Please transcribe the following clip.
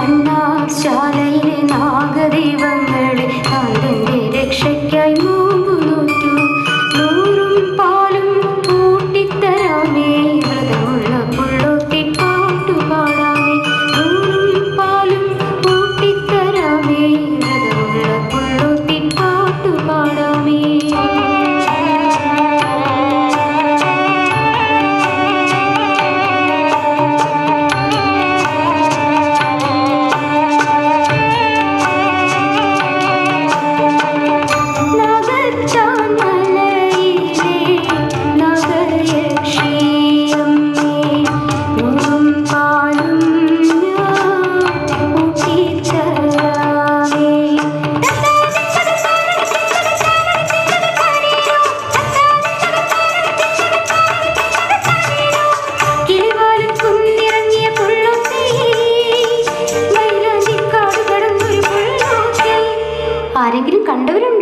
അണ്ണാശാലയിലെ നാഗദൈവങ്ങളെ നാഥന്റെ രക്ഷയ്ക്കായി മൂന്ന് ആരെങ്കിലും കണ്ടവരുണ്ടോ?